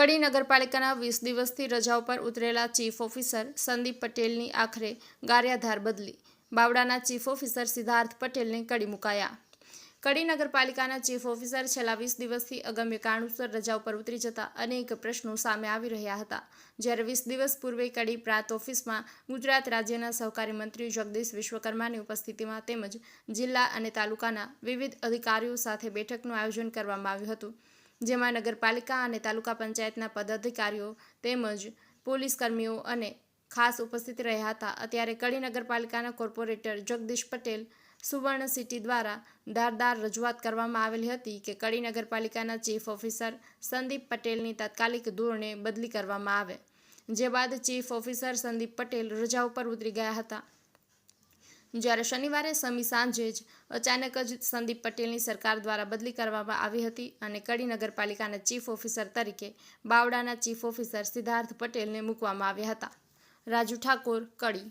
કડી નગરપાલિકાના વીસ દિવસથી રજા ઉપર ઉતરેલા ચીફ ઓફિસર સંદીપ પટેલની આખરે ગારિયાધાર બદલી. બાવડાના ચીફ ઓફિસર સિદ્ધાર્થ પટેલને કડી મુકાયા. કડી નગરપાલિકાના ચીફ ઓફિસર છેલ્લા વીસ દિવસથી અગમ્ય કારણોસર રજા ઉપર ઉતરી જતા અનેક પ્રશ્નો સામે આવી રહ્યા હતા. જ્યારે વીસ દિવસ પૂર્વે કડી પ્રાંત ઓફિસમાં ગુજરાત રાજ્યના સહકારી મંત્રી જગદીશ વિશ્વકર્માની ઉપસ્થિતિમાં તેમજ જિલ્લા અને તાલુકાના વિવિધ અધિકારીઓ સાથે બેઠકનું આયોજન કરવામાં આવ્યું હતું. જેમાં નગરપાલિકા અને તાલુકા પંચાયતના પદાધિકારીઓ તેમજ પોલીસ કર્મીઓ અને ખાસ ઉપસ્થિત રહ્યા હતા. અત્યારે કડી નગરપાલિકાના કોર્પોરેટર જગદીશ પટેલ સુવર્ણ સિટી દ્વારા ધારદાર રજૂઆત કરવામાં આવેલી હતી કે કડી નગરપાલિકાના ચીફ ઓફિસર સંદીપ પટેલની તાત્કાલિક ધોરણે બદલી કરવામાં આવે, જે બાદ ચીફ ઓફિસર સંદીપ પટેલ રજા ઉપર ઉતરી ગયા હતા. જ્યારે શનિવારે સમી સાંજે જ અચાનક જ સંદીપ પટેલની સરકાર દ્વારા બદલી કરવામાં આવી હતી અને કડી નગરપાલિકાના ચીફ ઓફિસર તરીકે બાવડાના ચીફ ઓફિસર સિદ્ધાર્થ પટેલને મૂકવામાં આવ્યા હતા. રાજુ ઠાકોર, કડી.